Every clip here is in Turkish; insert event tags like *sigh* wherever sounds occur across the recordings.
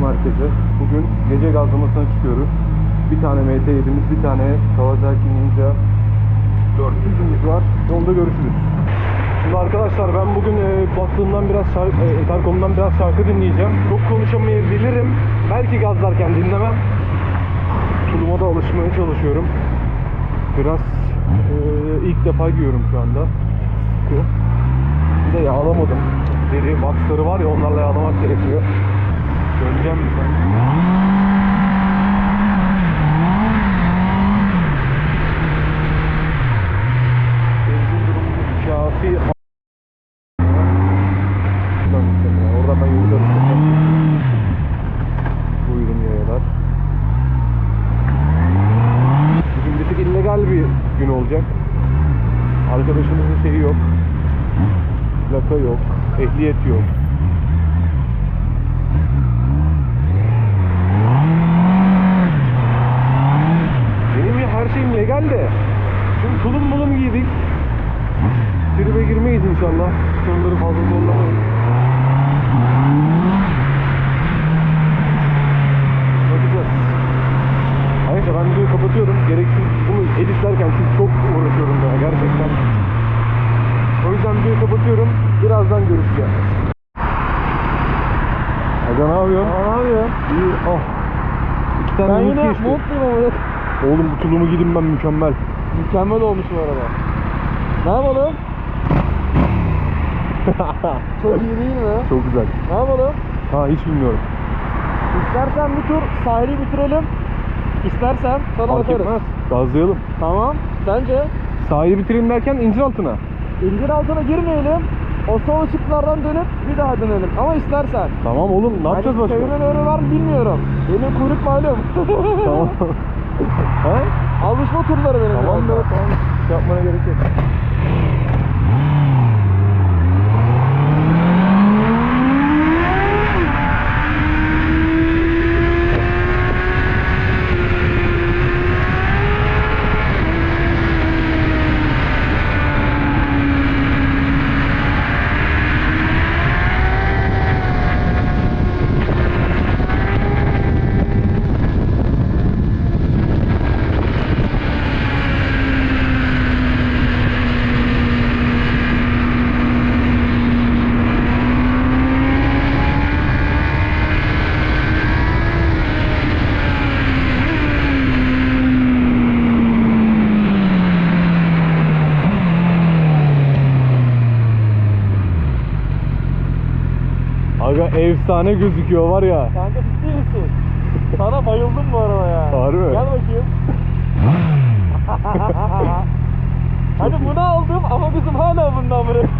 Selam herkese. Bugün gece gazlamasına çıkıyoruz. Bir tane MT7'miz, bir tane Kawasaki Ninja 400'ümüz var. Yolda görüşürüz. Şimdi arkadaşlar ben bugün e, baktığımdan biraz şarkı, e, Etarkom'dan biraz şarkı dinleyeceğim. Çok konuşamayabilirim. Belki gazlarken dinlemem. Tuluma da alışmaya çalışıyorum. Biraz e, ilk defa giyiyorum şu anda. Bir de yağlamadım. Deri boxları var ya onlarla yağlamak gerekiyor. Döneceğim durumu kafi. Oradan ben gideceğim. Buyurun yayalar. Bugün bir tık illegal bir gün olacak. Arkadaşımızın şeyi yok. Plaka yok. Ehliyet yok. Görüşeceğiz. Aga ne yapıyor? Ne yapıyor? İyi. Oh. İki tane Ben yine geçti. mutluyum ama Oğlum bu tulumu gidin ben mükemmel. mükemmel olmuş bu araba. Ne yapalım? *laughs* Çok iyi değil mi? Çok güzel. Ne yapalım? Ha hiç bilmiyorum. İstersen bir tur sahili bitirelim. İstersen sana Fark atarız. etmez. Gazlayalım. Tamam. Sence? Sahili bitirelim derken incir altına. İncir altına girmeyelim. O sol ışıklardan dönüp bir daha dönelim. Ama istersen. Tamam oğlum ne yapacağız Hani başka? Çevirmen öğrü var mı bilmiyorum. Benim kuyruk malum. *laughs* Tamam. *laughs* ha? Alışma turları benim. Tamam be tamam. Yapmana gerek yok. Efsane gözüküyor var ya. Kanka ciddi misin? Sana bayıldım bu arabaya. Harbi mi? Gel bakayım. *laughs* Hadi bunu aldım ama bizim hala bundan biri. *laughs*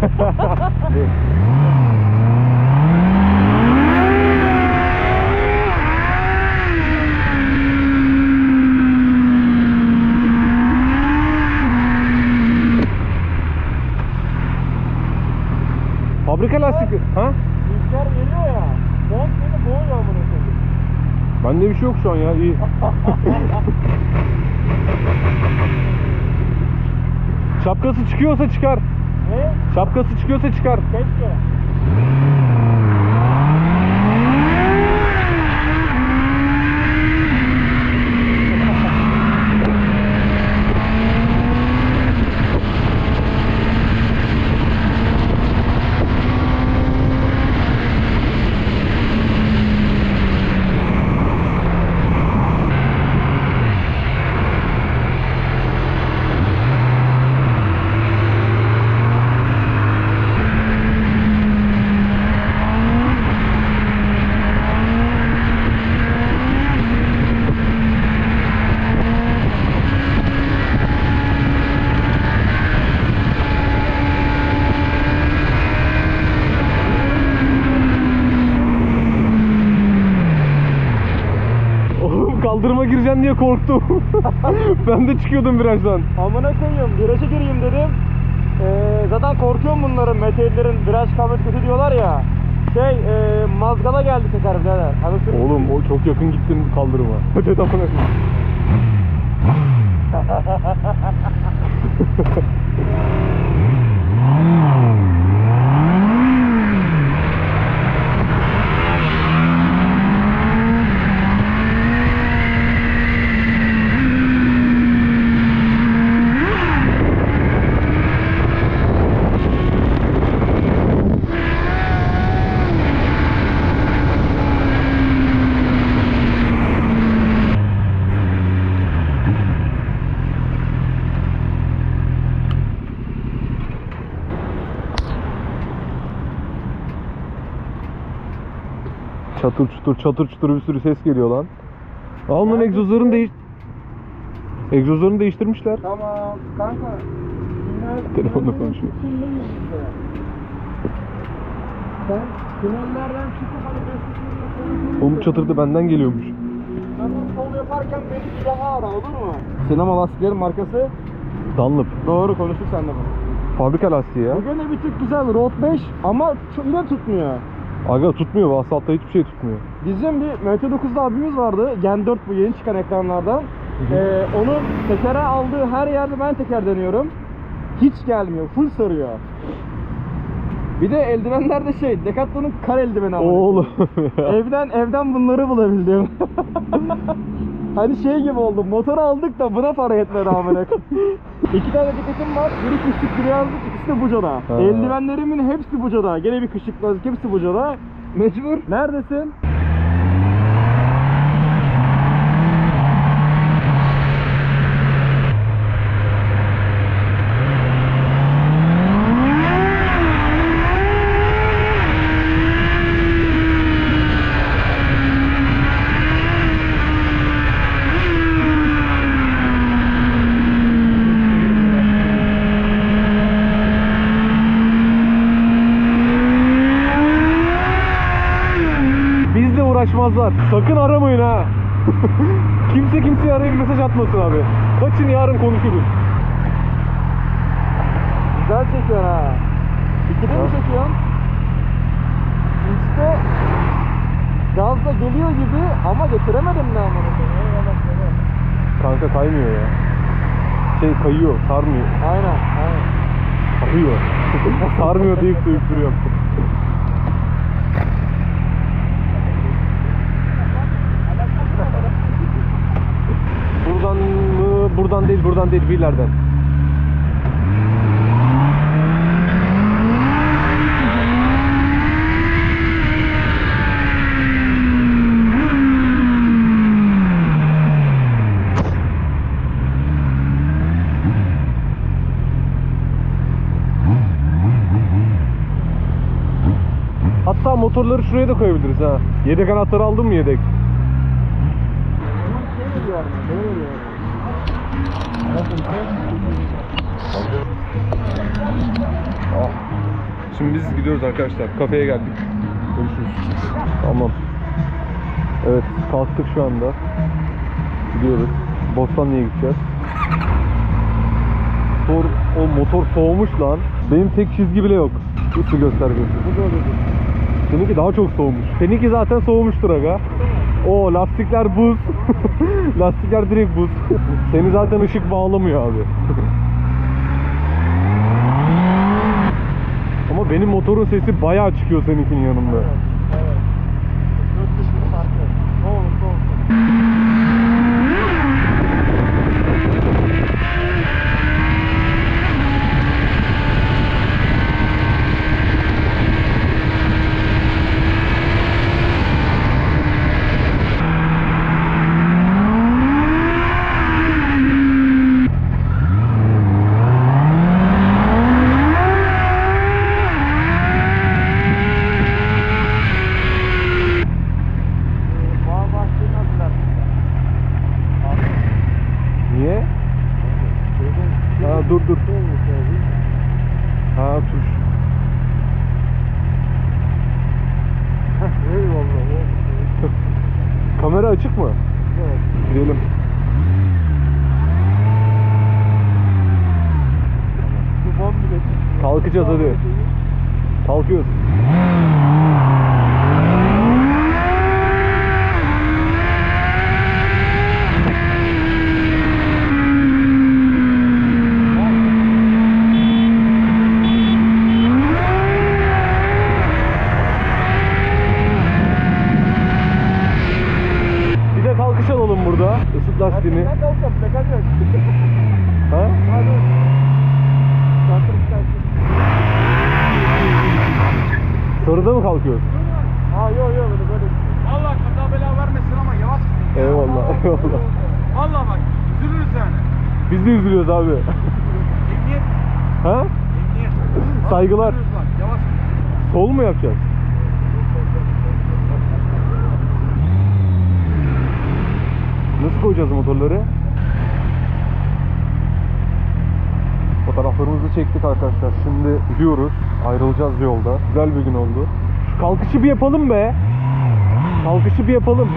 Fabrika lastikli. Ha? Rüzgar geliyor ya. Mont beni boğuyor amına koyayım. Bende bir şey yok şu an ya iyi. *laughs* Şapkası çıkıyorsa çıkar. Ne? Şapkası çıkıyorsa çıkar. Keşke. Oğlum kaldırıma gireceksin diye korktum. *laughs* ben de çıkıyordum virajdan. Amına koyayım. Viraja gireyim dedim. Ee, zaten korkuyorum bunların. Meteorlerin viraj kabiliyeti kötü diyorlar ya. Şey, e, mazgala geldi teker birader. Hani Oğlum o çok yakın gittin kaldırıma. Öte amına koyayım. Çatır çutur çatır çutur bir sürü ses geliyor lan. Aa, onların egzozlarını değiş... Egzozlarını değiştirmişler. Tamam kanka. *laughs* Telefonla konuşuyor. Sen tünellerden çıkıp hani Beşiktaş'ın Oğlum çatırdı benden geliyormuş. Sen sol yaparken beni bir daha ara olur mu? Sinema lastiklerin markası. Dunlop. Doğru konuştuk sen de bunu. Fabrika lastiği ya. Bugün de bir tık güzel Road 5 ama çok yine tutmuyor. Aga tutmuyor bu asfaltta hiçbir şey tutmuyor. Bizim bir MT9'da abimiz vardı. Gen 4 bu yeni çıkan ekranlardan. Ee, onun tekere aldığı her yerde ben teker deniyorum. Hiç gelmiyor. Full sarıyor. Bir de eldivenler de şey, Decathlon'un kar eldiveni ama. Oğlum ya. Evden evden bunları bulabildim. *laughs* hani şey gibi oldu. Motor aldık da buna para yetmedi amına. *laughs* İki tane ceketim var. Biri kışlık biri yazlık. İkisi de Buca'da. Ha. Eldivenlerimin hepsi Buca'da. Gene bir kışlık yazlık hepsi Buca'da. Mecbur. Neredesin? Uğraşmazlar. Sakın aramayın ha. *laughs* Kimse kimseye arayıp mesaj atmasın abi. Kaçın yarın konuşuruz. Güzel çekiyor ha. İkide mi çekiyorsun? İşte gazla geliyor gibi ama getiremedim. Eyvallah, eyvallah. Kanka kaymıyor ya. Şey kayıyor, sarmıyor. Aynen, aynen. Kayıyor. *laughs* sarmıyor deyip deyip duruyorum. Buradan mı? Buradan değil, buradan değil, bir ileriden. Hatta motorları şuraya da koyabiliriz ha. Yedek anahtarı aldın mı yedek? Şey böyle geliyor. Ah. Şimdi biz gidiyoruz arkadaşlar. Kafeye geldik. Görüşürüz. Tamam. Evet kalktık şu anda. Gidiyoruz. Bostanlı'ya gideceğiz. Motor, o motor soğumuş lan. Benim tek çizgi bile yok. Üstü göstergesi. Bu. Seninki daha çok soğumuş. Seninki zaten soğumuştur aga. O lastikler buz. *laughs* lastikler direkt buz. Seni zaten ışık bağlamıyor abi. Ama benim motorun sesi bayağı çıkıyor seninkinin yanında. Evet. Kalkacağız hadi. Kalkıyoruz. Bir de kalkış alalım burada. Isıt lastiğini. Ben kalkacağım. Plakam yok. Ha? Hadi. Sarıda mı kalkıyoruz? Ha yok yok böyle böyle. Valla kaza bela vermesin ama yavaş gidin. Ya. Eyvallah eyvallah. Valla bak üzülürüz yani. Biz de üzülüyoruz abi. Emniyet. Ha? Emniyet. Saygılar. Yavaş gidin. Sol mu yapacağız? Nasıl koyacağız motorları? Fotoğraflarımızı çektik arkadaşlar. Şimdi gidiyoruz. Ayrılacağız yolda. Güzel bir gün oldu. Kalkışı bir yapalım be. Kalkışı bir yapalım.